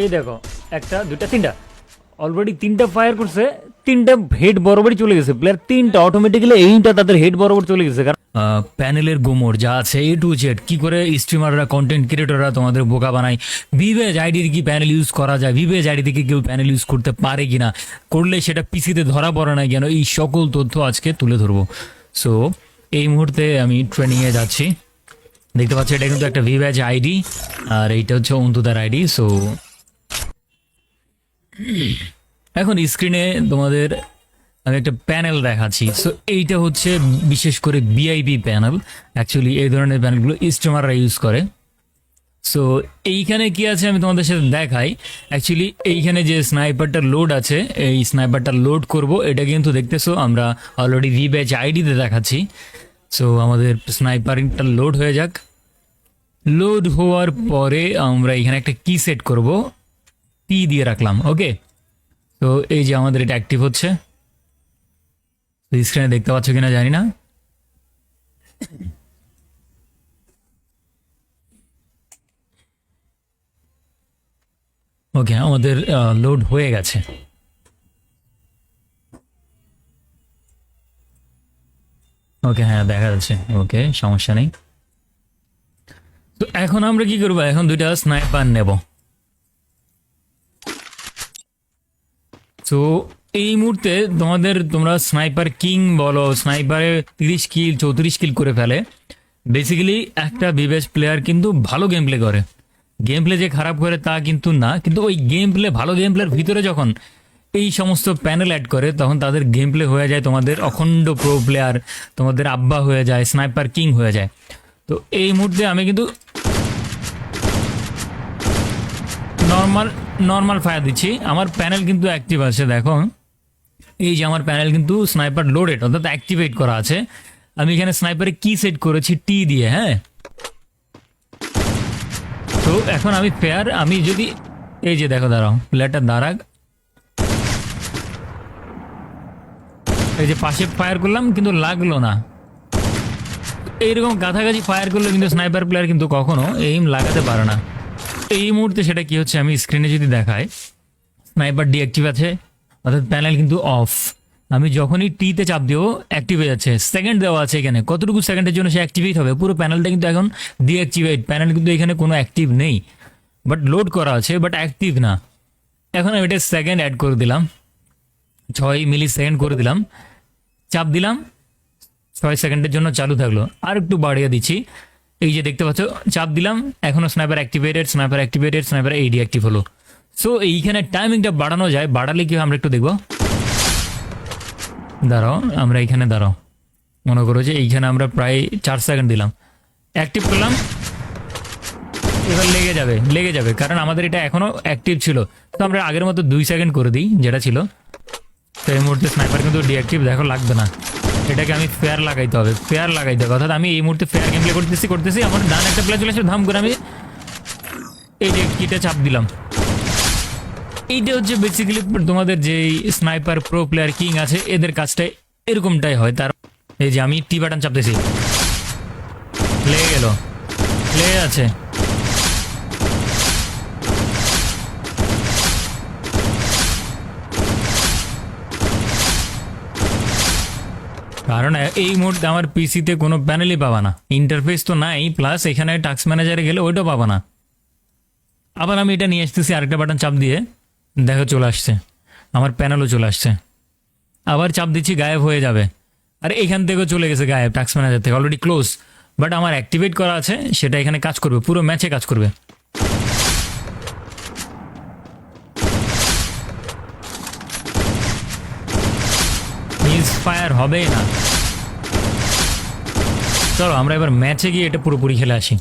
এই দেখো, একটা দুটা তিনটা। অলরেডি তিনটা ফায়ার করছে, তিনটা হেড বরাবরই চলে গেছে। প্লেয়ার তিনটা অটোমেটিক্যালি এইটা তাদের হেড বরাবর চলে গেছে। কারণ প্যানেলের গোমর যা আছে এ টু জেড কি করে স্ট্রিমাররা কন্টেন্ট ক্রিয়েটররা তোমাদের বোকা বানায়? ভিভেজ আইডির কি প্যানেল ইউজ করা যায়? ভিভেজ আইডি থেকে কেউ প্যানেল ইউজ করতে পারে কিনা? করলে সেটা পিসিতে ধরা পড়ে না কেন? এই সকল তথ্য আজকে তুলে ধরবো। সো এই মুহূর্তে আমি ট্রেনিংয়ে যাচ্ছি। দেখতে পাচ্ছি, এটা কিন্তু একটা ভিভ্যাজ আইডি আর এইটা হচ্ছে অন্তুদার আইডি সো এখন স্ক্রিনে তোমাদের আমি একটা প্যানেল দেখাচ্ছি। সো এইটা হচ্ছে বিশেষ করে বিআইপি প্যানেল। অ্যাকচুয়ালি এই ধরনের প্যানেলগুলো স্ট্রিমাররা ইউজ করে। সো এইখানে কি আছে আমি তোমাদের সাথে দেখাই। অ্যাকচুয়ালি এইখানে যে স্নাইপারটা লোড আছে, এই স্নাইপারটা লোড করব। এটা কিন্তু দেখতেছো, আমরা অলরেডি ভি ব্যাচ আইডিতে দেখাচ্ছি। সো আমাদের স্নাইপারিংটা লোড হয়ে যাক। লোড হওয়ার পরে আমরা এখানে একটা কি সেট করব। টি দিয়ে রাখলাম ওকে তো এই যে আমাদের এটা অ্যাক্টিভ হচ্ছে। স্ক্রিনে দেখতে পাচ্ছ কিনা জানি না। ওকে আমাদের লোড হয়ে গেছে। ওকে হ্যাঁ দেখা যাচ্ছে। ওকে সমস্যা নেই। তো এখন আমরা কি করব? এখন দুইটা স্নাইপার নেব। তো এই মুহূর্তে তোমাদের, তোমরা স্নাইপার কিং বলো স্নাইপারে তিরিশ কিল চৌত্রিশ কিল করে ফেলে। বেসিক্যালি একটা বিবেচ প্লেয়ার কিন্তু ভালো গেম প্লে করে। গেম প্লে যে খারাপ করে তা কিন্তু না, কিন্তু ওই গেম প্লে ভালো গেম প্লের ভিতরে যখন এই সমস্ত প্যানেল অ্যাড করে, তখন তাদের গেম প্লে হয়ে যায়, তোমাদের অখণ্ড প্রো প্লেয়ার তোমাদের আব্বা হয়ে যায় স্নাইপার কিং হয়ে যায়। তো এই মুহূর্তে আমি কিন্তু নর্মাল নর্মাল ফায়ার দিচ্ছি। আমার প্যানেল কিন্তু অ্যাক্টিভ আছে, দেখো। এই যে আমার প্যানেল কিন্তু স্নাইপার লোডেড অর্থাৎ অ্যাক্টিভেট করা আছে। আমি এখানে স্নাইপারে কি সেট করেছি টি দিয়ে হ্যাঁ? তো এখন আমি ফেয়ার আমি যদি, এই যে দেখো, দাঁড়াও প্লেয়ারটা দাঁড়াক। এই যে পাশে ফায়ার করলাম, কিন্তু লাগল না। এইরকম কাছাকাছি ফায়ার করলে কিন্তু স্নাইপার প্লেয়ার কিন্তু কখনো এইম লাগাতে পারে না। এই মুহূর্তে সেটা কি হচ্ছে, আমি স্ক্রিনে যদি দেখাই স্নাইপার ডিঅ্যাক্টিভ আছে, অর্থাৎ প্যানেল কিন্তু অফ আমি যখনই টিতে চাপ দিও অ্যাক্টিভ হয়ে যাচ্ছে সেকেন্ড দেওয়া আছে এখানে। কতটুকু সেকেন্ডের জন্য সে অ্যাক্টিভেট হবে? পুরো প্যানেলটা কিন্তু এখন ডিঅ্যাক্টিভেট প্যানেল কিন্তু এখানে কোনো অ্যাক্টিভ নেই। বাট লোড করা আছে বাট অ্যাক্টিভ না। এখন আমি এটা সেকেন্ড অ্যাড করে দিলাম। ছয় মিলি সেকেন্ড করে দিলাম। চাপ দিলাম। ছয় সেকেন্ডের জন্য চালু থাকল। আর একটু বাড়িয়ে দিচ্ছি। এই যে দেখতে পাচ্ছ, চাপ দিলাম, এখনও sniper activated sniper activated sniper eighty active হলো। সো এইখানে টাইমিংটা বাড়ানো যায়, বাড়ালে কি আমরা একটু দেখব। দাঁড়াও, আমরা এইখানে দাঁড়াও। মনে করো যে এইখানে আমরা প্রায় চার সেকেন্ড দিলাম। অ্যাক্টিভ করলাম, এবার লেগে যাবে লেগে যাবে, কারণ আমাদের এটা এখনও অ্যাক্টিভ ছিল। তো আমরা আগের মতো দুই সেকেন্ড করে দিই, যেটা ছিল। তো এই মুহূর্তে স্নাইপার কিন্তু ডিঅ্যাক্টিভ দেখো, লাগবে না। এটাকে আমি ফেয়ার লাগাইতে হবে ফেয়ার লাগাইতে হবে। অর্থাৎ আমি এই মুহূর্তে ফেয়ার গেম প্লে করতেছি করতেছি, আমার ডান একটা প্লে চলে ধাম করে আমি এই যে চাপ দিলাম। এইটা হচ্ছে বেসিক্যালি তোমাদের যে স্নাইপার প্রো প্লেয়ার কিং আছে, এদের কাজটা এরকমটাই হয়। তার এই যে আমি টি বাটন চাপতেছি। লেগে গেল। লেগে আছে। কারণ এই মুহূর্তে আমার পিসিতে কোনো প্যানেলই পাবা না। ইন্টারফেস তো নাই প্লাস এখানে টাস্ক ম্যানেজারে গেলে ওইটাও পাবা না। আবার আমি এটা নিয়ে আসতেছি, আরেকটা বাটন চাপ দিয়ে। দেখো, চলে আসছে। আমার প্যানেলও চলে আসছে। আবার চাপ দিচ্ছি, গায়েব হয়ে যাবে। আর, এখান থেকেও চলে গেছে গায়েব টাস্ক ম্যানেজার থেকে অলরেডি ক্লোজ বাট আমার অ্যাক্টিভেট করা আছে, সেটা এখানে কাজ করবে, পুরো ম্যাচে কাজ করবে। ফায়ার হবেই না। চলো, আমরা এবার ম্যাচে গিয়ে এটা পুরোপুরি খেলে আসি।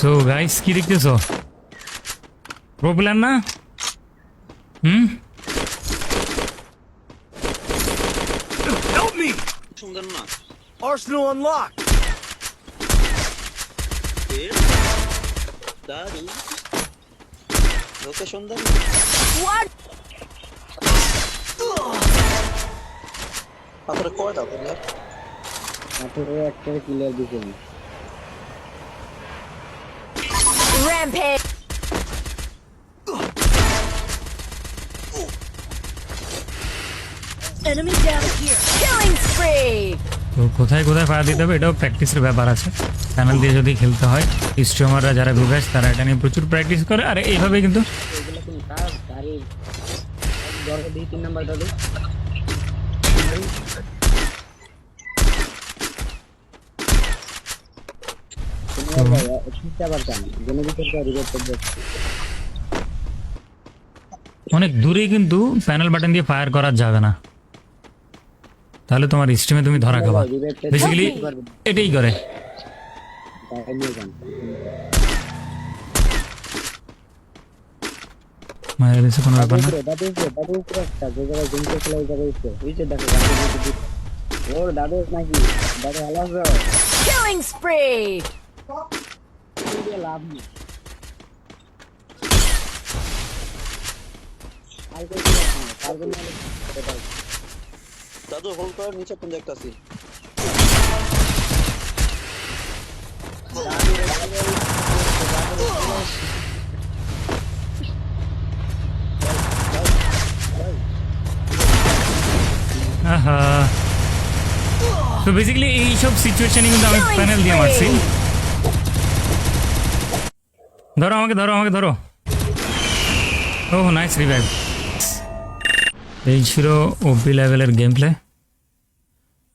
সো গাইস কি দেখতেছো? প্রবলেম না? হুম? Arsenal unlocked! এর Daddy. লোকেশন দেন আপনারা কয় দাও প্লেয়ার আঠারো একটা ক্লিয়ার দিতে Rampage! Enemy down here. Killing spree! তো কোথায় কোথায় ফায়ার দিতে হবে এটাও প্র্যাকটিসের ব্যাপার আছে। প্যানেল দিয়ে যদি খেলতে হয় স্ট্রিমাররা যারা বিভাস তারা এটা নিয়ে প্রচুর প্র্যাকটিস করে। আর এইভাবে কিন্তু অনেক দূরে কিন্তু প্যানেল বাটন দিয়ে ফায়ার করা যাবে না। তাহলে তোমার স্ট্রিমে তুমি ধরা খাবা। বেসিক্যালি এটাই করে। মায়ের কাছে কোনো ব্যাপার না। ওর দাদু নাকি দাদু লাভ নেই। দাদু হোল্ড করার নিচে কোন একটা আছে? তো বেসিক্যালি এইসব সিচুয়েশনে কিন্তু আমি প্যানেল দিয়ে মারছি। ধরো আমাকে ধরো আমাকে, ধরো। ও নাইস রিভাইভ এই ছিল ওপি লেভেলের গেম প্লে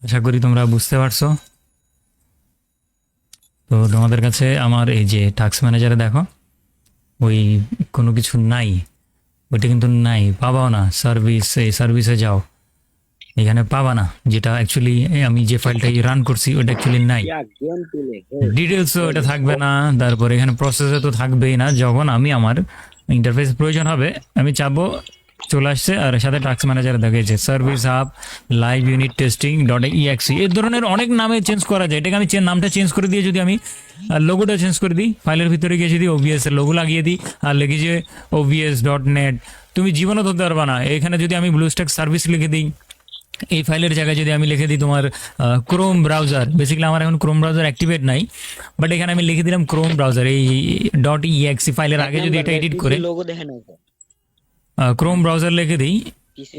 আশা করি তোমরা বুঝতে পারছ। তো তোমাদের কাছে আমার এই যে টাস্ক ম্যানেজারে দেখো ওই কোনো কিছু নাই। ওইটা কিন্তু নাই পাবাও না। সার্ভিস এই সার্ভিসে যাও। এখানে পাবা না যেটা অ্যাকচুয়ালি আমি যে ফাইলটা রান করছি ওটা অ্যাকচুয়ালি নাই। ডিটেলসও এটা থাকবে না তারপর এখানে প্রসেসে তো থাকবেই না। যখন আমি আমার ইন্টারফেস প্রয়োজন হবে আমি চাপবো চলে আসছে আর সাথে টাস্ক ম্যানেজার দেখেছে service hub live unit testing dot EXE এই ধরনের অনেক নামে চেঞ্জ করা যায়। এটাকে আমি নামটা চেঞ্জ করে দিয়ে যদি আমি লোগোটা চেঞ্জ করে দিই ফাইলের ভিতরে গিয়ে যদি ওভিএস এর লোগো লাগিয়ে দিই আর লিখি যে ওভিএস ডট নেট তুমি জীবনও ধরতে পারবা না। এখানে যদি আমি ব্লু ব্লুস্ট্যাক সার্ভিস লিখে দিই এই ফাইলের জায়গায় যদি আমি লিখে দিই তোমার ক্রোম ব্রাউজার বেসিক্যালি আমার এখন ক্রোম ব্রাউজার অ্যাক্টিভেট নাই বাট এখানে আমি লিখে দিলাম ক্রোম ব্রাউজার এই ডট ইএক্সি ফাইলের আগে যদি এটা এডিট করে লোগো দেখে ক্রোম ব্রাউজার লিখে দিই।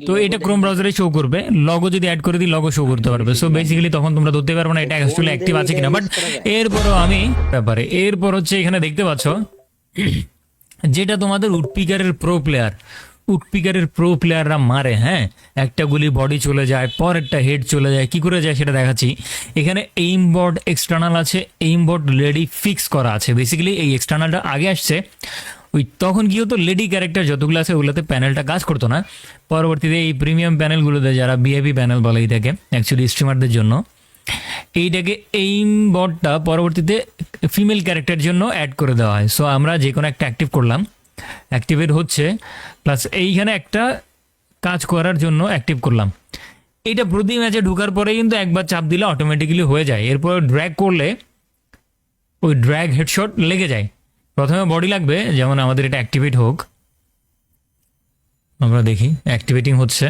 তো এটা ক্রোম ব্রাউজারে শো করবে। লগো যদি অ্যাড করে দিই লগো শো করতে পারবে। সো বেসিক্যালি তখন তোমরা ধরতে পারবে না এটা অ্যাকচুয়ালি অ্যাক্টিভ আছে কিনা। বাট এরপরও আমি ব্যাপারে এরপর হচ্ছে এখানে দেখতে পাচ্ছ যেটা তোমাদের উডপিকারের প্রো প্লেয়ার উডপিকারের প্রো প্লেয়াররা মারে হ্যাঁ? একটা গুলি বডি চলে যায় পরেরটা হেড চলে যায় কি করে যায় সেটা দেখাচ্ছি। এখানে এইম বোর্ড এক্সটার্নাল আছে এইম বোর্ড রেডি ফিক্স করা আছে। বেসিক্যালি এই এক্সটার্নালটা আগে আসছে। ওই তখন কি হতো লেডি ক্যারেক্টার যতগুলো আছে, ওগুলোতে প্যানেলটা কাজ করতো না। পরবর্তীতে এই প্রিমিয়াম প্যানেলগুলোতে যারা বিএপি প্যানেল বলে এটাকে অ্যাকচুয়ালি স্ট্রিমারদের জন্য, এইটাকে এই বটটা পরবর্তীতে ফিমেল ক্যারেক্টার জন্য অ্যাড করে দেওয়া হয়। সো আমরা যে কোনো একটা অ্যাক্টিভ করলাম। অ্যাক্টিভেট হচ্ছে প্লাস এইখানে একটা কাজ করার জন্য অ্যাক্টিভ করলাম। এইটা প্রতি ম্যাচে ঢুকার পরে কিন্তু একবার চাপ দিলে অটোমেটিক্যালি হয়ে যায়। এরপর ড্র্যাগ করলে, ওই ড্র্যাগ হেডশট লেগে যায়। প্রথমে বডি লাগবে, যেমন আমাদের এটা অ্যাক্টিভেট হোক। আমরা দেখি অ্যাক্টিভেটিং হচ্ছে।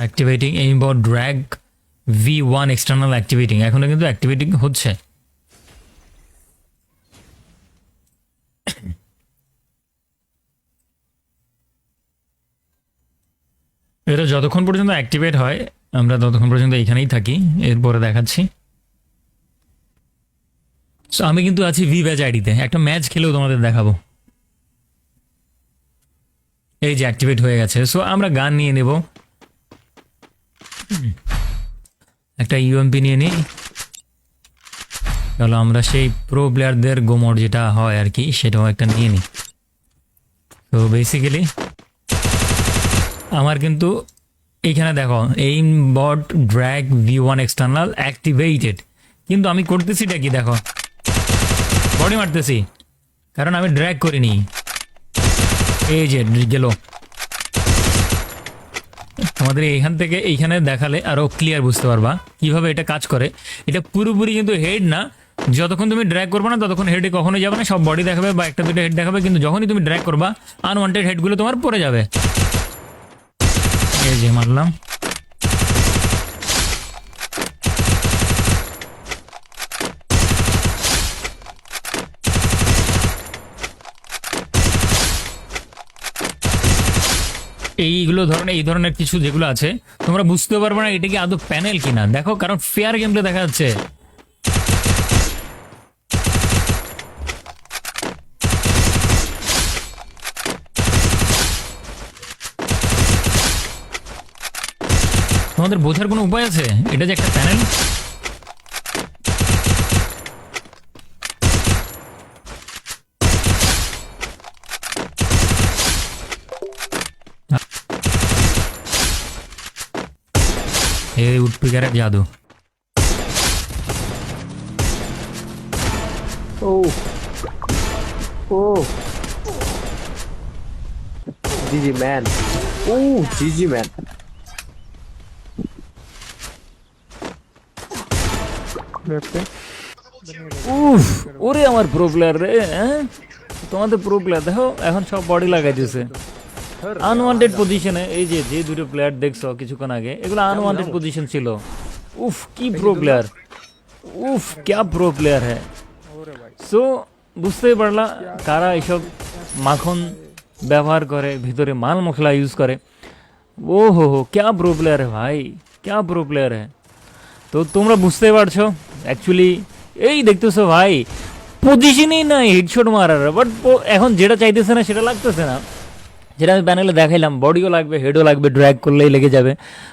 অ্যাক্টিভেটিং এই aimbot drag V one external activating এখনও কিন্তু অ্যাক্টিভেটিং হচ্ছে। এটা যতক্ষণ পর্যন্ত অ্যাক্টিভেট হয়, আমরা ততক্ষণ পর্যন্ত এইখানেই থাকি, এরপরে দেখাচ্ছি। So, আমি কিন্তু আছি ভি ব্যাচ আইডিতে একটা ম্যাচ খেলেও তোমাদের দেখাবো। এই যে অ্যাক্টিভেট হয়ে গেছে। সো আমরা গান নিয়ে নেব। একটা ইউএমপি নিয়ে নিই। চলো আমরা সেই প্রো প্লেয়ারদের গোমর যেটা হয় আর কি সেটাও একটা নিয়ে নিই। তো বেসিক্যালি আমার কিন্তু এইখানে দেখো aim bot drag V one external activated কিন্তু আমি করতেছিটা কি দেখো? বডি মারতেছি। কারণ আমি ড্র্যাগ করিনি। এই যে, গেল। তোমাদের এইখান থেকে এইখানে দেখালে আরও ক্লিয়ার বুঝতে পারবা কীভাবে এটা কাজ করে। এটা পুরোপুরি কিন্তু হেড না। যতক্ষণ তুমি ড্র্যাগ করবে না, ততক্ষণ হেডে কখনো যাবে না। সব বডি দেখাবে বা একটা দুটো হেড দেখাবে, কিন্তু যখনই তুমি ড্র্যাগ করবা আনওয়ান্টেড হেডগুলো তোমার পড়ে যাবে। এই যে মারলাম। এইগুলো ধরনের এই ধরনের কিছু যেগুলো আছে, তোমরা বুঝতে পারবে না এটা কি আদৌ প্যানেল কিনা। দেখো, কারণ ফেয়ার গেমটা দেখা যাচ্ছে। তোমাদের বোঝার কোনো উপায় আছে? এটা যে একটা প্যানেল এই উডপিকারের জাদু ও ও জিজি ম্যান ও জিজি ম্যান উফ ওরে আমার প্রো প্লেয়ার রে হ্যাঁ? তোমাদের প্রো প্লেয়ার দেখো এখন সব বডি লাগাই দিয়েছে। আনওয়ান্টেড পজিশনে এই যে যে দুটো প্লেয়ার দেখছ কিছুক্ষণ আগে, এগুলো আনওয়ান্টেড পজিশন ছিল। উফ, কি প্রো প্লেয়ার উফ, ক্যা প্রো প্লেয়ার হ্যাঁ সো বুঝতেই পারলা কারা এসব মাখন ব্যবহার করে, ভিতরে মাল মশলা ইউজ করে। ও হো হো ক্যা প্রো প্লেয়ার है ভাই, ক্যা প্রো প্লেয়ার है তো তোমরা বুঝতে পারছ অ্যাকচুয়ালি এই দেখতেছো ভাই পজিশনই নাই হেডশট মারার বাট এখন যেটা চাইতেছে না, সেটা লাগতেছে না। যেটা আমি প্যানেলে দেখাইলাম বডিও লাগবে হেডও লাগবে ড্র্যাগ করলেই লেগে যাবে।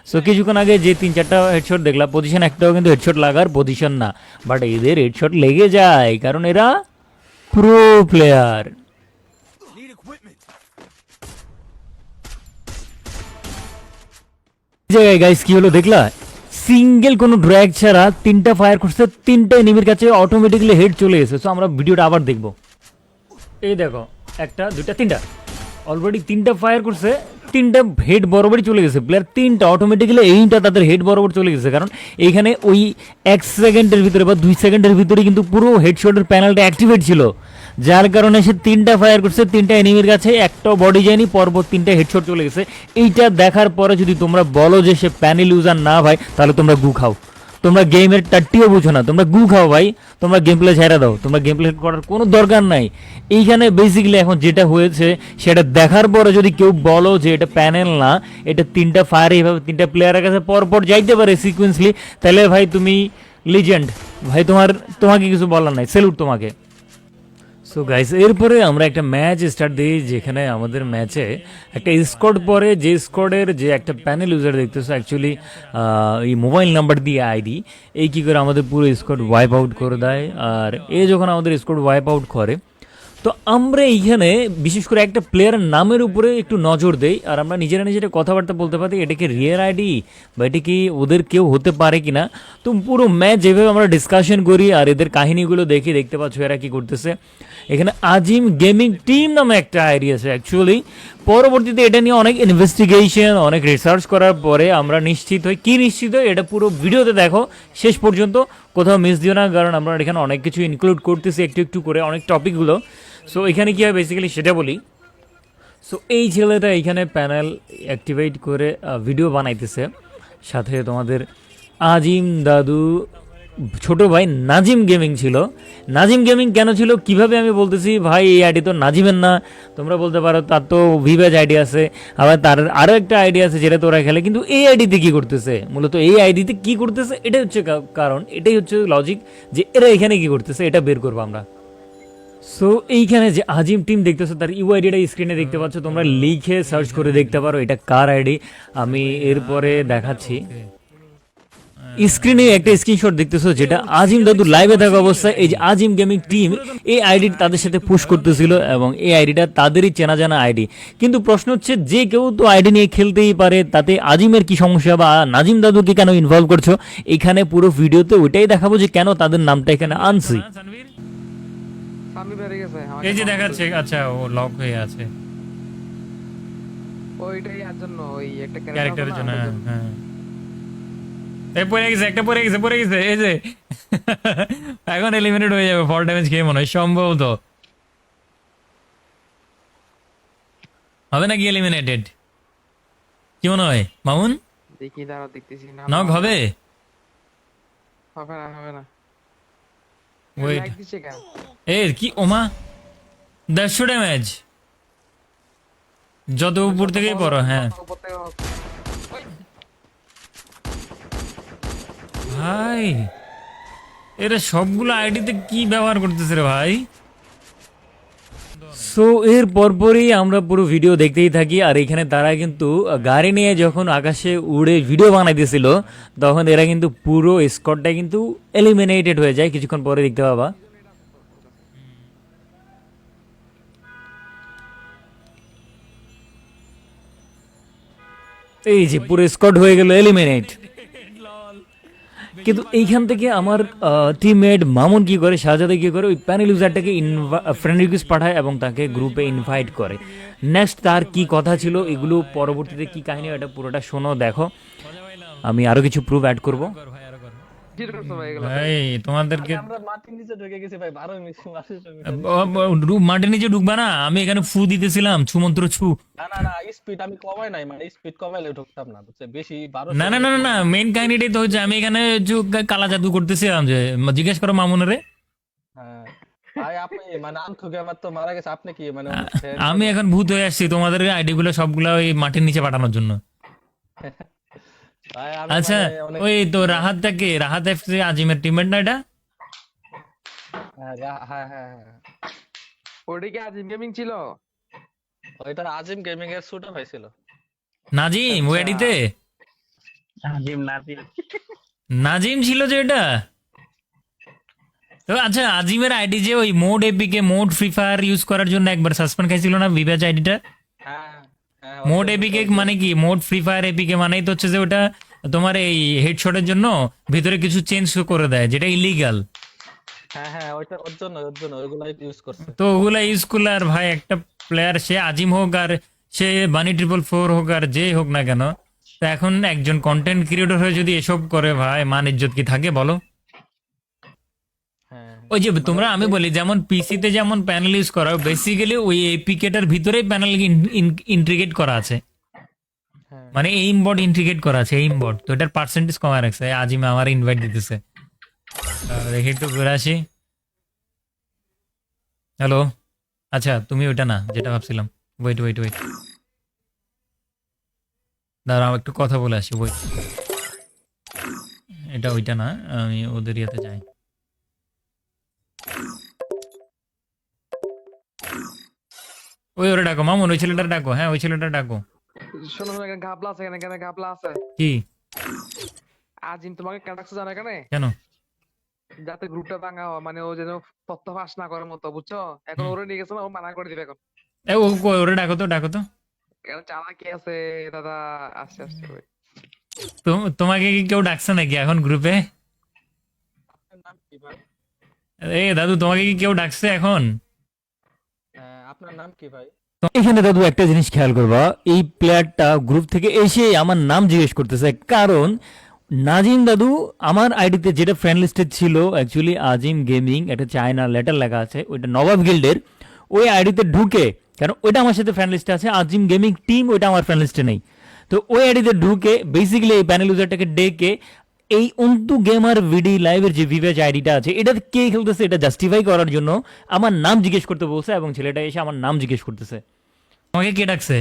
সো কিছুক্ষণ আগে যে তিন চারটা হেডশট দেখলাম পজিশন একটাও কিন্তু হেডশট লাগার পজিশন না। বাট এদের হেডশট লেগে যায়, কারণ এরা প্রো প্লেয়ার জায়গায় গাইস কি হলো দেখলা? সিঙ্গেল কোনো ড্র্যাগ ছাড়া তিনটা ফায়ার করছে, তিনটা এনিমির কাছে অটোমেটিক্যালি হেড চলে এসেছে। সো আমরা ভিডিওটা আবার দেখব। এই দেখো, একটা, দুইটা, তিনটা। অলরেডি তিনটা ফায়ার করছে, তিনটা হেড বরাবরই চলে গেছে। প্লেয়ার তিনটা অটোমেটিক্যালি এইটা তাদের হেড বরাবর চলে গেছে। কারণ এইখানে ওই এক সেকেন্ডের ভিতরে বা দুই সেকেন্ডের ভিতরে কিন্তু পুরো হেডশটের প্যানেলটা অ্যাক্টিভেট ছিল। যার কারণে সে তিনটা ফায়ার করছে, তিনটা এনিমির কাছে একটা বডি যায়নি, পরপর তিনটা হেডশট চলে গেছে। এইটা দেখার পরে যদি তোমরা বলো যে সে প্যানেল ইউজার না ভাই, তাহলে তোমরা গু খাও। তোমরা গেমের টাট্টিও বুঝো না। তোমরা গু খাও ভাই। তোমরা গেম প্লে ছেড়ে দাও। তোমরা গেম প্লে করার কোনো দরকার নাই। এইখানে বেসিক্যালি এখন যেটা হয়েছে, সেটা দেখার পরে যদি কেউ বলো যে এটা প্যানেল না, এটা তিনটা ফায়ার এইভাবে তিনটা প্লেয়ারের কাছে পরপর যাইতে পারে সিকুয়েন্সলি তাহলে ভাই তুমি লিজেন্ড ভাই তোমার, তোমাকে কিছু বলার নাই। সেলুট তোমাকে। সো গাইস এরপরে আমরা একটা ম্যাচ স্টার্ট দিই, যেখানে আমাদের ম্যাচে একটা স্কোয়াড পরে, যে স্কোয়াডের যে একটা প্যানেল ইউজার দেখতেছো অ্যাকচুয়ালি এই মোবাইল নাম্বার দিয়ে আইডি এই কী করে আমাদের পুরো স্কোয়াড ওয়াইপ আউট করে দেয়। আর এ যখন আমাদের স্কোয়াড ওয়াইপ আউট করে তো আমরা এইখানে বিশেষ করে একটা প্লেয়ারের নামের উপরে একটু নজর দেই, আর আমরা নিজেরা নিজেরা কথাবার্তা বলতে পারি, এটা কি রিয়েল আইডি বা এটা কি ওদের কেউ হতে পারে কিনা? তো পুরো ম্যাচ যেভাবে আমরা ডিসকাশন করি আর এদের কাহিনীগুলো দেখি, দেখতে পাচ্ছ এরা কি করতেছে। এখানে আজিম গেমিং টিম নামে একটা আইডি আছে অ্যাকচুয়ালি পরবর্তীতে এটা নিয়ে অনেক ইনভেস্টিগেশন অনেক রিসার্চ করার পরে আমরা নিশ্চিত হই। কি নিশ্চিত হই? এটা পুরো ভিডিওতে দেখো। শেষ পর্যন্ত কোথাও মিস দিও না, কারণ আমরা এখানে অনেক কিছু ইনক্লুড করতেছি একটু একটু করে, অনেক টপিকগুলো সো এখানে কী হয় বেসিক্যালি সেটা বলি। সো এই ছেলেটা এইখানে প্যানেল অ্যাক্টিভেট করে ভিডিও বানাইতেছে। সাথে তোমাদের আজিম দাদু ছোট ভাই নাজিম গেমিং ছিল। নাজিম গেমিং কেন ছিল? কীভাবে আমি বলতেছি, ভাই, এই আইডি তো নাজিমের না। তোমরা বলতে পারো, তার তো ভিভেজ আইডি আছে। আবার তার আরও একটা আইডি আছে যেটা তোরা খেলে। কিন্তু এই আইডিতে কি করতেছে? মূলত এই আইডিতে কি করতেছে? এটাই হচ্ছে কারণ, এটাই হচ্ছে লজিক যে এরা এখানে কি করতেছে, এটা বের করব আমরা। সো এইখানে যে আজিম টিম দেখতেছো, তার ইউআইডিটা স্ক্রিনে দেখতে পাচ্ছ। তোমরা লিখে সার্চ করে দেখতে পারো এটা কার আইডি। আমি এরপরে দেখাচ্ছি। স্ক্রিনে একটা স্ক্রিনশট দেখতেছো যেটা আজিম দাদু লাইভে থাকা অবস্থায় এই যে আজিম গেমিং টিম এই আইডি তাদের সাথে পুশ করতেছিল এবং এই আইডিটা তাদেরই চেনা জানা আইডি কিন্তু প্রশ্ন হচ্ছে যে কেউ তো আইডি নিয়ে খেলতেই পারে তাতে আজিমের কি সমস্যা বা নাজিম দাদুকে কেন ইনভলভ করছ? এখানে পুরো ভিডিওতে ওইটাই দেখাবো যে কেন তাদের নামটা এখানে আনছি এই যে দেখাচ্ছে আচ্ছা ও লক হয়ে আছে। ওইটাই আর জন্য ওই একটা ক্যারেক্টারের জন্য হ্যাঁ, ওটার হ্যাঁ এ পড়ে গেছে একটা পড়ে গেছে পড়ে গেছে এই যে। এখন এলিমিনেট হয়ে যাবে ফল ড্যামেজ খেয়ে মনে হয় সম্ভবত হবে নাকি এলিমিনেটেড কি মনে হয়? মামুন? দেখি দাঁড়াও দেখতেছি। না নক হবে? হবে না হবে না। ওয়েট দিছে কি ওমা? দেড়শো ড্যামেজ যত উপর থেকেই পড়ো হ্যাঁ উপর থেকে হোক। ভাই, এরা সবগুলো আইডিতে কি ব্যবহার করতেছে রে ভাই? সো এর পরপরই আমরা পুরো ভিডিও দেখতেই থাকি, আর এখানে তারা কিন্তু গাড়ি নিয়ে যখন আকাশে উড়ে ভিডিও বানাইতেছিল, তখন এরা কিন্তু পুরো স্কটটা কিন্তু এলিমিনেটেড হয়ে যায়, কিছুক্ষণ পরে দেখতে পাবা। এই যে পুরো স্কট হয়ে গেল এলিমিনেট কিন্তু এইখান থেকে আমার টিমমেট মামুন কি করে, শাহজাদে কি করে, ওই প্যানেল ইউজারটাকে ফ্রেন্ড রিকোয়েস্ট পাঠায় এবং তাকে গ্রুপে ইনভাইট করে। নেক্সট তার কি কথা ছিল, এগুলো পরবর্তীতে কি কাহিনী এটা পুরোটা শোনো, দেখো। আমি আরও কিছু প্রুফ অ্যাড করব। তোমাদেরকে মাটির নিচে ঢুকবা না আমি এখানে ফু দিতেছিলাম ছু মন্ত্র ছু। না না না স্পিড আমি কমাই নাই মানে স্পিড কমাইলে ঢুকতাম না বুঝছে? না না না না না মেইন কাহিনীটাই তো হচ্ছে আমি এখানে কালা জাদু করতেছিলাম যে জিজ্ঞেস করো মামুনের হ্যাঁ। ভাই আপনি মানে আনথু গেমার তো মারা গেছে আপনি কি মানে আমি এখন ভূত হয়ে আসছি তোমাদের আইডি গুলো সবগুলো ওই মাটির নিচে পাঠানোর জন্য। আচ্ছা মানে ওই তো রাহাতটা কে? রাহাত এফসি আজিমের টিমমেট না এটা? হ্যাঁ হ্যাঁ হ্যাঁ হ্যাঁ। ওটা কি আজিম গেমিং ছিল? ওইটা আজিম গেমিং এর শুটও হয়েছিল। নাজিম ওই আইডিতে নাজিম ছিল যে এটা? তো আচ্ছা আজিমের আইডি যে ওই mod APK mod free fire use করার জন্য একবার সাসপেন্ড খাইছিল না? বিভাজ আইডিটা হ্যাঁ মোড এপিকে মানে কি? মোড ফ্রি ফায়ার এপিকে মানেই তো হচ্ছে যে ওটা তোমার এই হেডশটের জন্য ভিতরে কিছু চেঞ্জ করে দেয় যেটা ইলিগাল হ্যাঁ হ্যাঁ ওইটা ওর জন্য ওর জন্য ওইগুলাই ইউজ করছে। তো ওগুলা ইউজ করলে আর ভাই একটা প্লেয়ার সে আজিম হোক আর সে বানি ট্রিপল ফোর হোক আর যে হোক না কেন তো এখন একজন কন্টেন্ট ক্রিয়েটর হয়ে যদি এসব করে ভাই মান ইজ্জত কি থাকে বলো? হ্যাঁ ওই যে তোমরা আমি বলি যেমন পিসিতে যেমন প্যানেল ইউজ করা বেসিক্যালি ওই এপিকেটার ভিতরেই প্যানেল ইন্টিগ্রেট করা আছে। হ্যাঁ। মানে এইম বোর্ড ইন্টিগ্রেট করা আছে এইম বোর্ড তো এটার পার্সেন্টেজ কমা রাখছে। আজিম আমার ইনভাইট দিতেছে। দেখি একটু ঘুরে আসি। হ্যালো আচ্ছা তুমি ওইটা না যেটা ভাবছিলাম। ওয়েট ওয়েট ওয়েট দাঁড়াও একটু কথা বলে আসি। ওয়েট এটা ওইটা না আমি ওদের ইয়েতে যাই। ওই ওরে ডাকো মামুন ওই ছেলেটা ডাকো হ্যাঁ ওই ছেলেটা ডাকো। শোনো শোনো এখানে ঘাপলা আছে এখানে এখানে ঘাপলা আছে। কি? আজিম তোমাকে কেন ডাকছে জানো এখানে? কেন? যাতে গ্রুপটা ভাঙা হয় মানে ও যেন তথ্য ফাঁস না করার মতো বুঝছ? এখন ওরে নিয়ে গেছে না, ও মানা করে দিবে এখন। এ ও ওরে ডাকো তো ডাকো তো। কেন চালা কি আছে দাদা আস্তে আস্তে তোমাকে কি কেউ ডাকছে নাকি এখন গ্রুপে? এ দাদু তোমাকে কি কেউ ডাকছে এখন? আপনার নাম কি ভাই? এখানে দাদু একটা জিনিস খেয়াল করবা, এই প্লেয়ারটা গ্রুপ থেকে এসে আমার নাম জিজ্ঞেস করতেছে, কারণ নাজিম দাদু আমার আইডিতে যেটা ফ্রেন্ড লিস্টে ছিল অ্যাকচুয়ালি আজিম গেমিং একটা চায়না লেটার লেখা আছে, ওইটা নবাব গিল্ডের ওই আইডিতে ঢুকে, কারণ ওইটা আমার সাথে ফ্রেন্ড লিস্টে আছে, আজিম গেমিং টিম ওইটা আমার ফ্রেন্ড লিস্টে নেই। তো ওই আইডিতে ঢুকে বেসিক্যালি এই প্যানেল ইউজারটাকে ডেকে এই অন্তু গেমার ভিডি লাইভের যে ভিভেজ আইডিটা আছে এটা কে খেলতেছে এটা জাস্টিফাই করার জন্য আমার নাম জিজ্ঞেস করতে বলছে এবং ছেলেটা এসে আমার নাম জিজ্ঞেস করতেছে। তোমাকে কে ডাকছে?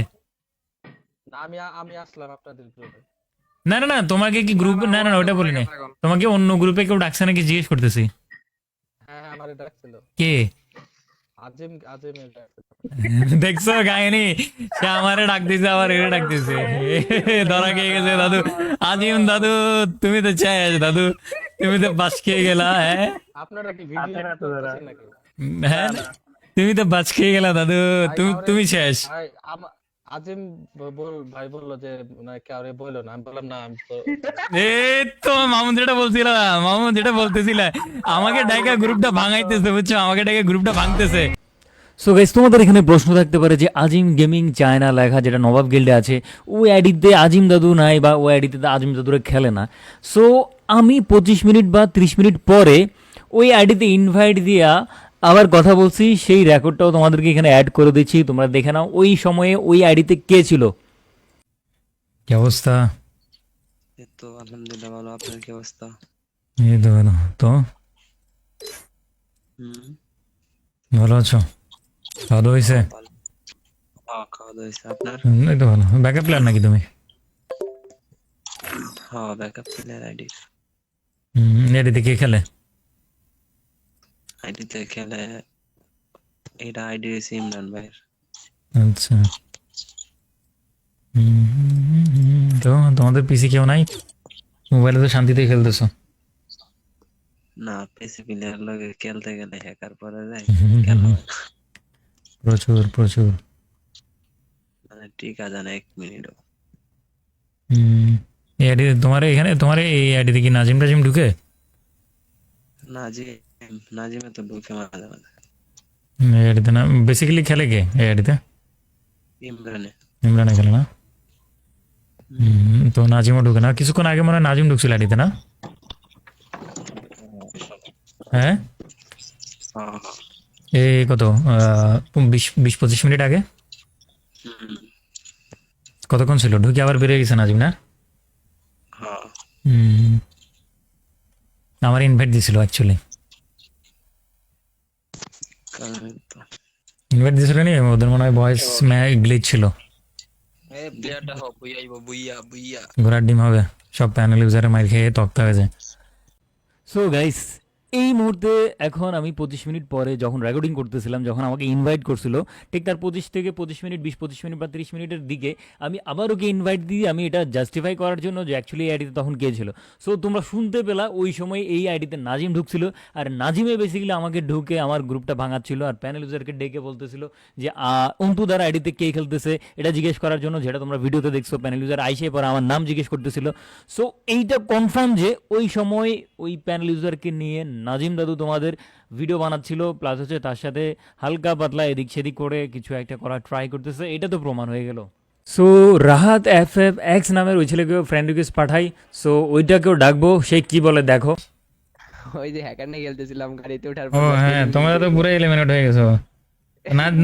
না, আমি আমি আসলাম আপনাদের গ্রুপে না না না তোমাকে কি গ্রুপ না না না ওটা বলি না তোমাকে অন্য গ্রুপে কেউ ডাকছে নাকি জিজ্ঞেস করতেছি? হ্যাঁ হ্যাঁ আমার ডাকছিল। কে? আজিম আজিমের দেখছ কাহিনী সে আমারে ডাক দিছে আমার এরে ডাক দিছে। ধরা খেয়ে গেছে দাদু। আজিম দাদু তুমি তো চাই দাদু। তুমি তো বাস খেয়ে গেলা হ্যাঁ? আপনারা কি ভিডিও হ্যাঁ? তুমি তো বাস খেয়ে গেলা দাদু। তুমি তুমি শেষ আজিম বল- ভাই বলল যে না কাউরে বলল না। আমি বললাম না আমি তো এই তো মামুন যেটা বলছিল মামুন যেটা বলতেছিল আমাকে ডাইকা গ্রুপটা ভাঙাইতেছে বুঝছ? আমাকে ডাইকা গ্রুপটা ভাঙতেছে। সো গাইস তোমাদের এখানে প্রশ্ন থাকতে পারে যে আজিম গেমিং চায়না লেখা যেটা নবাব গিল্ডে আছে ওই আইডিতে আজিম দাদু নাই বা ওই আইডিতে আজিম দাদুরে খেলে না। সো আমি পঁচিশ মিনিট বা ত্রিশ মিনিট পরে ওই আইডিতে ইনভাইট দিয়া আবার কথা বলছি সেই রেকর্ডটাও তোমাদেরকে এখানে অ্যাড করে দিচ্ছি তোমরা দেখে নাও ওই সময়ে ওই আইডিতে কে ছিল? কি অবস্থা? তো আলহামদুলিল্লাহ ভালো আপনার কি অবস্থা? এই তো ভালো তো? হুম। ভালো আছো? ভালো হয়েছে? ভালো। হ্যাঁ আপনার? এই তো ভালো। ব্যাকআপ প্লেয়ার নাকি তুমি? হ্যাঁ ব্যাকআপ প্লেয়ার আইডি এডিতে কে খেলে? আইডিতে খেলে এটা আইডি হয়েছে ইমরান ভাইয়ের আচ্ছা। তো তোমাদের পিসি কেউ নাই? মোবাইলে তো শান্তিতে খেলতেছো। না পিসি প্লেয়ার লগে খেলতে গেলে হ্যাকার পরে যায় না। প্রচুর প্রচুর। মানে টিকা জানে এক মিনিটও। এই আইডি তোমার এখানে তোমার এই আইডিতে কি নাজিম টাজিম ঢুকে? নাজিম। নাজিমে তো ঢুকে মাঝে মাঝে। হুম, না? বেসিক্যালি খেলে কে এই আইডিতে ইমরানে। ইমরানে খেলে না? তো নাজিমও ঢুকে না। কিছুক্ষণ আগে মনে হয় নাজিম ঢুকছিল আইডিতে না? হ্যাঁ? এই কত? বিশ বিশ পঁচিশ মিনিট আগে? কতক্ষণ ছিল? ঢুকে আবার বেরিয়ে গেছে নাজিম না? হ্যাঁ। আমার ইনভাইট দিছিল অ্যাকচুয়ালি ইনভাইট দিছিল নি? ওদের মনে হয় ভয়েস গ্লিচ ছিল। ঘোরার প্লেয়ারটা হোক বুইয়া বুইয়া বুইয়া। ঘোড়ার ডিম হবে। সব প্যানেল ইউজারে মার খেয়ে তক্তা হয়ে যায় সো গাইস এই মুহূর্তে এখন আমি পঁচিশ মিনিট পরে যখন রেকর্ডিং করতেছিলাম, যখন আমাকে ইনভাইট করছিল, ঠিক তার পঁচিশ থেকে পঁচিশ মিনিট, বিশ, পঁচিশ মিনিট বা তিরিশ মিনিটের দিকে আমি আবার ওকে ইনভাইট দিয়ে আমি এটা জাস্টিফাই করার জন্য যে অ্যাকচুয়ালি এই আইডিতে তখন কে ছিল। সো তোমরা শুনতে পেলা, ওই সময় এই আইডিতে নাজিম ঢুকছিল। আর নাজিমে বেসিক্যালি আমাকে ঢুকে আমার গ্রুপটা ভাঙাচ্ছিল আর প্যানেল ইউজারকে ডেকে বলতেছিল যে অন্তুদার আইডিতে কে খেলতেছে? এটা জিজ্ঞেস করার জন্য, যেটা তোমরা ভিডিওতে দেখছ প্যানেল ইউজার আইসে পরে আমার নাম জিজ্ঞেস করতেছিল। সো এইটা কনফার্ম যে ওই সময় ওই প্যানেল ইউজারকে নিয়ে নাজিম দাদু তোমাদের ভিডিও বানাচ্ছিল প্লাস হচ্ছে তার সাথে হালকা পাতলা এদিক সেদিক করে কিছু একটা করার ট্রাই করতেছে এটা তো প্রমাণ হয়ে গেল। So Rahat F F X নামের ওই ছেলেকে ফ্রেন্ড রিকোয়েস্ট পাঠাই সো ওইটাকেও ডাকবো সে কি বলে দেখো। ওই যে হ্যাকার নিয়ে খেলতেছিলাম গাড়িতে ওঠার ও হ্যাঁ তোমরা তো পুরো এলিমিনেট হয়ে গেছো।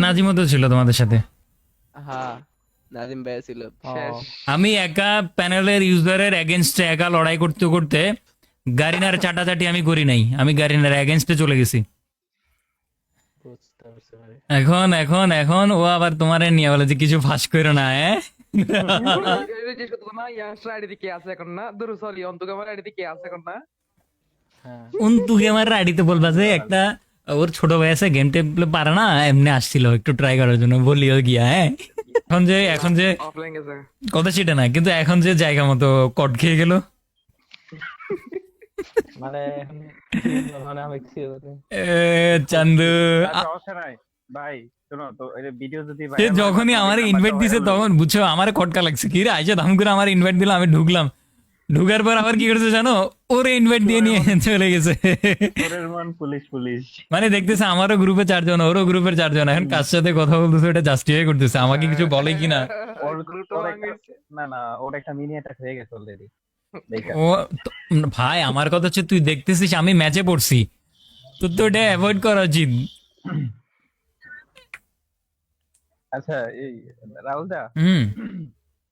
নাজিমও তো ছিল তোমাদের সাথে। হ্যাঁ নাজিম ভাই ছিল। আমি একা প্যানেলের ইউজারের এগেনস্টে একা লড়াই করতে করতে গারিনার চাটাচাটি আমি করি নাই। আমি গারিনার এগেনস্টে চলে গেছি। এখন এখন এখন ও আবার তোমার নিয়ে বলে যে কিছু ফাঁস করো না হ্যাঁ? আইডিতে বলবা যে একটা ওর ছোট ভাই আছে গেম টেম পারে না এমনি আসছিল একটু ট্রাই করার জন্য বলিও গিয়া হ্যাঁ? এখন যে এখন যে কথা সেটা না কিন্তু এখন যে জায়গা মতো কট খেয়ে গেল। মানে মানে আমি কি বলি? চান্দু সমস্যা নাই। ভাই সে যখনই আমার ইনভাইট দিছে তখন বুঝছ আমার খটকা লাগছে। কি রে আইসা দাম করে আমার ইনভাইট দিলাম আমি ঢুকলাম। ঢুকার পর আবার কি করেছে জানো ওরে ইনভাইট দিয়ে নিয়ে চলে গেছে। মন পুলিশ পুলিশ। মানে দেখতেছে আমারও গ্রুপে চারজন ওরও গ্রুপের চারজন। এখন কার সাথে কথা বলতেছে ওটা জাস্টিফাই করতেছে। আমাকে কিছু বলে কিনা? না না ওর একটা মিনি অ্যাটাক হয়ে গেছে অলরেডি ও ভাই আমার কথা হচ্ছে তুই দেখতেছিস আমি ম্যাচে পড়ছি। তোর তো ওটা অ্যাভয়েড করা উচিত আচ্ছা এই রাহুল দা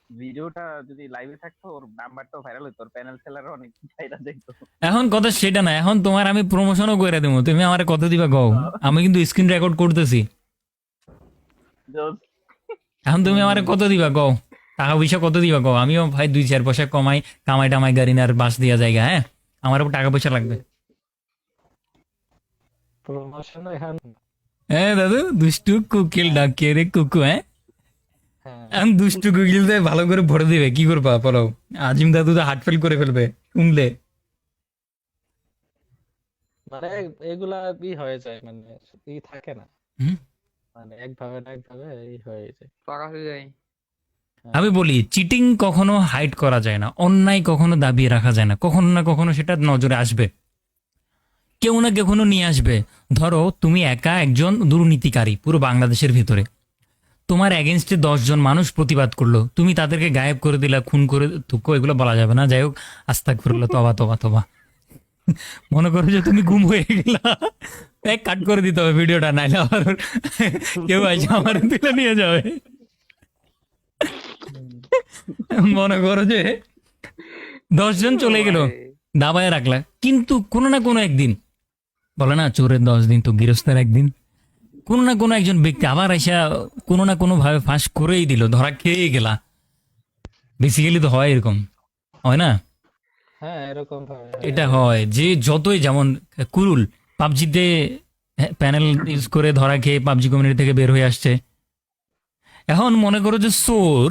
ভিডিওটা যদি লাইভে থাকতো ওর নাম্বারটাও ভাইরাল হতো প্যানেল খেলার অনেক চাহিদা দেখতো এখন কথা সেটা না এখন তোমার আমি প্রমোশনও করে দেবো তুমি আমার কত দিবা কও আমি কিন্তু স্ক্রিন রেকর্ড করতেছি। এখন তুমি আমার কত দিবা কও টাকা পয়সা কত দিবা কও? আমিও ভাই দুই চার পয়সা কমাই কামাই টামাই গাড়ি আর বাস দিয়া জায়গা হ্যাঁ? আমারও টাকা পয়সা লাগবে। হ্যাঁ দাদু দুষ্টু কুকিল ডাকিয়ে রে কুকু হ্যাঁ? হ্যাঁ। এখন দুষ্টু কুকিল দিয়ে ভালো করে ভরে দিবে কি করবা বলো? আজিম দাদু তো হার্ট ফেল করে ফেলবে শুনলে? মানে এগুলা ই হয়ে যায় মানে ই থাকে না। হুম? মানে একভাবে না একভাবে এই হয়ে যায়। প্রকাশে যাই আমি বলি চিটিং কখনো হাইড করা যায় না, অন্যায় কখনো দাবিয়ে রাখা যায় না, কখনো না কখনো সেটা নজরে আসবে। কেউ না কখনো নিয়ে আসবে। ধরো, তুমি একা একজন দুর্নীতিকারী পুরো বাংলাদেশের ভিতরে। তোমার এগেনস্টে জন মানুষ প্রতিবাদ করল। তুমি তাদেরকে গায়েব করে দিলা, খুন করে থুকো এগুলো বলা যাবে না। যাই হোক আস্তাক ফিরলো তবা তবা তবা মনে করো যে তুমি গুম হয়ে গেলা। এক কাট করে দিতে হবে ভিডিওটা, নাইলে আবার কেউ আছে আমার তুলে নিয়ে যাবে। মনে করো যে জন চলে গেল। দাবায় রাখলা। কিন্তু কোনো না কোনো একদিন বলে না চোরের দশ দিন তো গৃহস্থের একদিন কোনো না কোনো একজন ব্যক্তি আবার এসে কোনো না কোনো ভাবে ফাঁস করেই দিল ধরা খেয়ে গেলা। বেসিক্যালি তো হয় এরকম হয় না? হ্যাঁ এরকম এটা হয় যে যতই যেমন কুরুল পাবজিতে প্যানেল ইউজ করে ধরা খেয়ে পাবজি কমিউনিটি থেকে বের হয়ে আসছে। এখন মনে করো যে সোর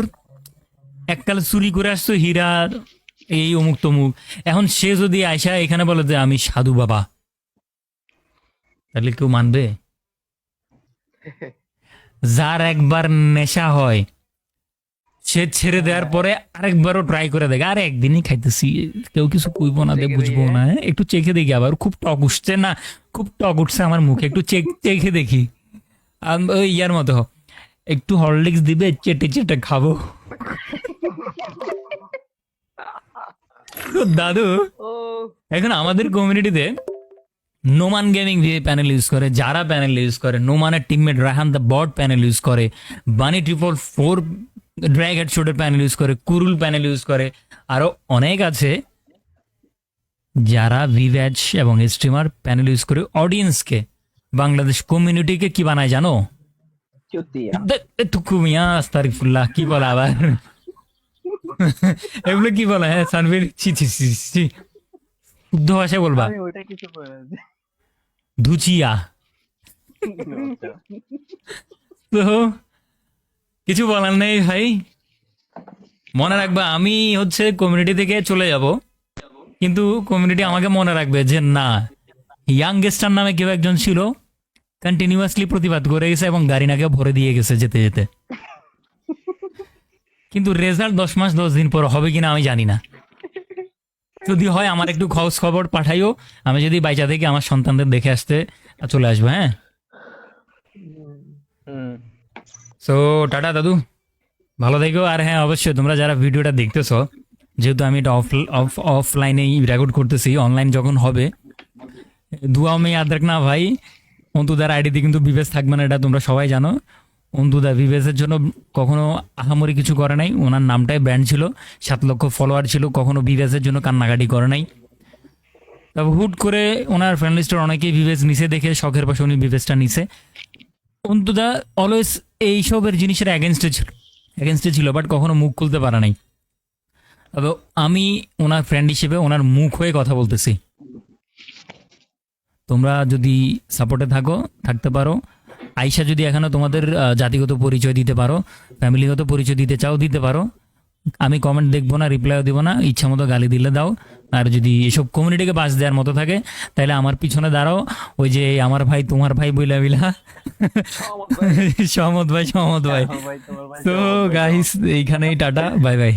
এককাল চুরি করে আসছো হীরা এই অমুক তমুক এখন সে যদি আয়সা এখানে বলে যে আমি সাধু বাবা তাহলে কেউ মানবে? যার একবার নেশা হয় সে ছেড়ে দেওয়ার পরে আরেকবারও ট্রাই করে দেখে আর একদিনই খাইতেছি কেউ কিছু কইব না দে বুঝব না হ্যাঁ? একটু চেখে দেখি আবার খুব টক উঠছে না খুব টক উঠছে আমার মুখে একটু চেক চেখে দেখি। আম- ওই ইয়ার মতো। একটু হরলিক্স দিবে চেটে চেটে খাব। তো দাদু এখন আমাদের কমিউনিটিতে Noman gaming V A panel use করে যারা প্যানেল ইউজ করে নোমানের teammate Rahan the bot panel use করে bunny triple four drag head শোটের panel use করে কুরুল প্যানেল ইউজ করে আরও অনেক আছে। যারা ভিভ্যাজ এবং স্ট্রিমার প্যানেল ইউজ করে অডিয়েন্সকে বাংলাদেশ কমিউনিটিকে কি বানায় জানো? চুতিয়া। টুকুমিয়া আস্তারিফুল্লাহ কি বলে আবার? এগুলো কি বলে? হ্যাঁ সানভীর ছি ছি ছি ছি শুদ্ধ ভাষায় বলবা। আমি ওইটা কিছু বলেছি ধুচিয়া। তো কিছু বলার নেই ভাই। মনে রাখবা আমি হচ্ছে কমিউনিটি থেকে চলে যাব। কিন্তু কমিউনিটি আমাকে মনে রাখবে যে না ইয়াংগেস্টার নামে কেউ একজন ছিল কন্টিনিউয়াসলি প্রতিবাদ করে গেছে এবং গাড়ি নাকে ভরে দিয়ে গেছে যেতে যেতে। কিন্তু রেজাল্ট দশ মাস দশ দিন পর হবে কিনা আমি জানি না। যদি হয় আমার একটু খোঁজ খবর পাঠাইও। আমি যদি বাইচা থেকে আমার সন্তানদের দেখে আসতে চলে আসব হ্যাঁ? সো টাটা দাদু। ভালো থেকো। আর হ্যাঁ অবশ্যই তোমরা যারা ভিডিওটা দেখতেছো যেহেতু আমি এটা অফ অফ অফলাইনেই রেকর্ড করতেছি অনলাইন যখন হবে দুয়া মে ইয়াদ রাখ না ভাই। অন্তুদার আইডিতে কিন্তু বিবেশ থাকবে না এটা তোমরা সবাই জানো। অন্তুদা ভিভেসের জন্য কখনো আহামরি কিছু করে নাই। ওনার নামটাই ব্র্যান্ড ছিল, সাত লক্ষ ফলোয়ার ছিল, কখনো বিবেশের জন্য কান্নাকাটি করে নাই। তারপর হুট করে ওনার ফ্রেন্ড অনেকেই বিবেশ নিচে দেখে, শখের পাশে উনি ভিভেসটা নিছে। অন্তুদা অলওয়েজ এইসবের জিনিসের অ্যাগেনস্টে ছিল অ্যাগেনস্টে ছিল বাট কখনো মুখ খুলতে পারে নাই। তবে আমি ওনার ফ্রেন্ড হিসেবে ওনার মুখ হয়ে কথা বলতেছি। তোমরা যদি সাপোর্টে থাকো, থাকতে পারো। আইসা যদি এখনও তোমাদের জাতিগত পরিচয় দিতে পারো ফ্যামিলিগত পরিচয় দিতে চাও দিতে পারো। আমি কমেন্ট দেখব না রিপ্লাইও দিব না ইচ্ছা মতো গালি দিলে দাও। আর যদি এসব কমিউনিটিকে বাস দেওয়ার মতো থাকে তাহলে আমার পিছনে দাঁড়াও। ওই যে আমার ভাই তোমার ভাই বইলা বিলা সহমত ভাই সহমত ভাই। তো গাইস এইখানেই টাটা বাই বাই